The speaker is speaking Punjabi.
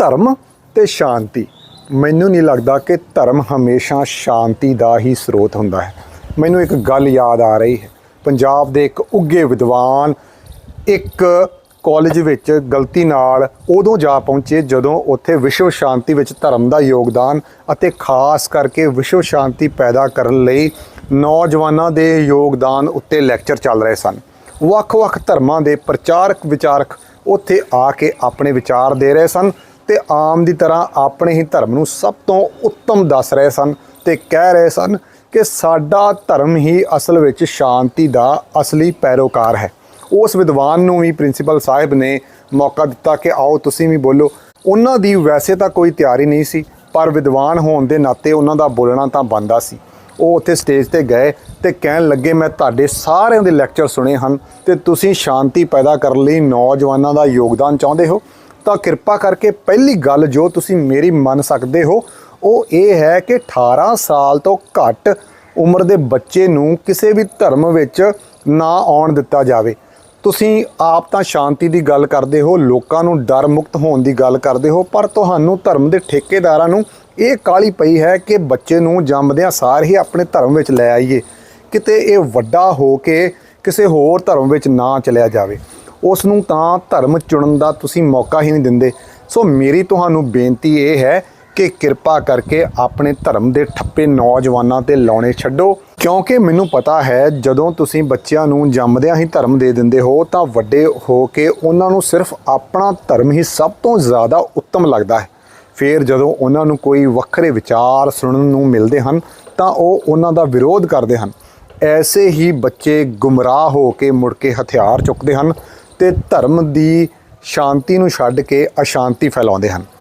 ਧਰਮ ਤੇ ਸ਼ਾਂਤੀ। ਮੈਨੂੰ ਨਹੀਂ ਲੱਗਦਾ ਕਿ ਧਰਮ ਹਮੇਸ਼ਾ ਸ਼ਾਂਤੀ ਦਾ ਹੀ ਸਰੋਤ ਹੁੰਦਾ ਹੈ। ਮੈਨੂੰ ਇੱਕ ਗੱਲ ਯਾਦ ਆ ਰਹੀ ਹੈ। ਪੰਜਾਬ ਦੇ ਇੱਕ ਉੱਗੇ ਵਿਦਵਾਨ ਇੱਕ ਕਾਲਜ ਵਿੱਚ ਗਲਤੀ ਨਾਲ ਉਦੋਂ ਜਾ ਪਹੁੰਚੇ ਜਦੋਂ ਉੱਥੇ ਵਿਸ਼ਵ ਸ਼ਾਂਤੀ ਵਿੱਚ ਧਰਮ ਦਾ ਯੋਗਦਾਨ ਅਤੇ ਖਾਸ ਕਰਕੇ ਵਿਸ਼ਵ ਸ਼ਾਂਤੀ ਪੈਦਾ ਕਰਨ ਲਈ ਨੌਜਵਾਨਾਂ ਦੇ ਯੋਗਦਾਨ ਉੱਤੇ ਲੈਕਚਰ ਚੱਲ ਰਹੇ ਸਨ। ਵੱਖ-ਵੱਖ ਧਰਮਾਂ ਦੇ ਪ੍ਰਚਾਰਕ ਵਿਚਾਰਕ ਉੱਥੇ ਆ ਕੇ ਆਪਣੇ ਵਿਚਾਰ ਦੇ ਰਹੇ ਸਨ। ਤੇ ਆਮ ਦੀ ਤਰ੍ਹਾਂ ਆਪਣੇ ਹੀ ਧਰਮ ਨੂੰ ਸਭ ਤੋਂ ਉੱਤਮ ਦੱਸ ਰਹੇ ਸਨ ਤੇ ਕਹਿ ਰਹੇ ਸਨ ਕਿ ਸਾਡਾ ਧਰਮ ਹੀ ਅਸਲ ਵਿੱਚ ਸ਼ਾਂਤੀ ਦਾ ਅਸਲੀ ਪੈਰੋਕਾਰ ਹੈ। ਉਸ ਵਿਦਵਾਨ ਨੂੰ ਵੀ ਪ੍ਰਿੰਸੀਪਲ ਸਾਹਿਬ ਨੇ ਮੌਕਾ ਦਿੱਤਾ ਕਿ ਆਓ ਤੁਸੀਂ ਵੀ ਬੋਲੋ। ਉਹਨਾਂ ਦੀ ਵੈਸੇ ਤਾਂ ਕੋਈ ਤਿਆਰੀ ਨਹੀਂ ਸੀ, ਪਰ ਵਿਦਵਾਨ ਹੋਣ ਦੇ ਨਾਤੇ ਉਹਨਾਂ ਦਾ ਬੋਲਣਾ ਤਾਂ ਬੰਦਾ ਸੀ। ਉਹ ਉੱਥੇ ਸਟੇਜ ਤੇ ਗਏ ਤੇ ਕਹਿਣ ਲੱਗੇ, ਮੈਂ ਤੁਹਾਡੇ ਸਾਰਿਆਂ ਦੇ ਲੈਕਚਰ ਸੁਣੇ ਹਨ ਤੇ ਤੁਸੀਂ ਸ਼ਾਂਤੀ ਪੈਦਾ ਕਰਨ ਲਈ ਨੌਜਵਾਨਾਂ ਦਾ ਯੋਗਦਾਨ ਚਾਹੁੰਦੇ ਹੋ? ਤਾਂ ਕਿਰਪਾ ਕਰਕੇ ਪਹਿਲੀ ਗੱਲ ਜੋ ਤੁਸੀਂ ਮੇਰੀ ਮੰਨ ਸਕਦੇ ਹੋ, ਉਹ ਇਹ ਹੈ ਕਿ 18 ਸਾਲ ਤੋਂ ਘੱਟ ਉਮਰ ਦੇ ਬੱਚੇ ਨੂੰ ਕਿਸੇ ਵੀ ਧਰਮ ਵਿੱਚ ਨਾ ਆਉਣ ਦਿੱਤਾ ਜਾਵੇ। ਤੁਸੀਂ ਆਪ ਤਾਂ ਸ਼ਾਂਤੀ ਦੀ ਗੱਲ ਕਰਦੇ ਹੋ, ਲੋਕਾਂ ਨੂੰ ਡਰ ਮੁਕਤ ਹੋਣ ਦੀ ਗੱਲ ਕਰਦੇ ਹੋ, ਪਰ ਤੁਹਾਨੂੰ ਧਰਮ ਦੇ ਠੇਕੇਦਾਰਾਂ ਨੂੰ ਇਹ ਕਾਲੀ ਪਈ ਹੈ ਕਿ ਬੱਚੇ ਨੂੰ ਜੰਮਦਿਆਂ ਸਾਰ ਹੀ ਆਪਣੇ ਧਰਮ ਵਿੱਚ ਲੈ ਆਈਏ। ਕਿਤੇ ਇਹ ਵੱਡਾ ਹੋ ਕੇ ਕਿਸੇ ਹੋਰ ਧਰਮ ਵਿੱਚ ਨਾ ਚਲਿਆ ਜਾਵੇ। ਉਸ ਨੂੰ ਤਾਂ ਧਰਮ ਚੁਣਨ ਦਾ ਤੁਸੀਂ ਮੌਕਾ ਹੀ ਨਹੀਂ ਦਿੰਦੇ। ਸੋ ਮੇਰੀ ਤੁਹਾਨੂੰ ਬੇਨਤੀ ਇਹ ਹੈ ਕਿ ਕਿਰਪਾ ਕਰਕੇ ਆਪਣੇ ਧਰਮ ਦੇ ਠੱਪੇ ਨੌਜਵਾਨਾਂ ਤੇ ਲਾਉਣੇ ਛੱਡੋ। ਕਿਉਂਕਿ ਮੈਨੂੰ ਪਤਾ ਹੈ, ਜਦੋਂ ਤੁਸੀਂ ਬੱਚਿਆਂ ਨੂੰ ਜੰਮਦਿਆਂ ਹੀ ਧਰਮ ਦੇ ਦਿੰਦੇ ਹੋ, ਤਾਂ ਵੱਡੇ ਹੋ ਕੇ ਉਹਨਾਂ ਨੂੰ ਸਿਰਫ ਆਪਣਾ ਧਰਮ ਹੀ ਸਭ ਤੋਂ ਜ਼ਿਆਦਾ ਉੱਤਮ ਲੱਗਦਾ ਹੈ। ਫਿਰ ਜਦੋਂ ਉਹਨਾਂ ਨੂੰ ਕੋਈ ਵੱਖਰੇ ਵਿਚਾਰ ਸੁਣਨ ਨੂੰ ਮਿਲਦੇ ਹਨ, ਤਾਂ ਉਹ ਉਹਨਾਂ ਦਾ ਵਿਰੋਧ ਕਰਦੇ ਹਨ। ਐਸੇ ਹੀ ਬੱਚੇ ਗੁੰਮਰਾਹ ਹੋ ਕੇ ਮੁੜ ਕੇ ਹਥਿਆਰ ਚੁੱਕਦੇ ਹਨ। ਤੇ ਧਰਮ ਦੀ ਸ਼ਾਂਤੀ ਨੂੰ ਛੱਡ ਕੇ ਅਸ਼ਾਂਤੀ ਫੈਲਾਉਂਦੇ ਹਨ।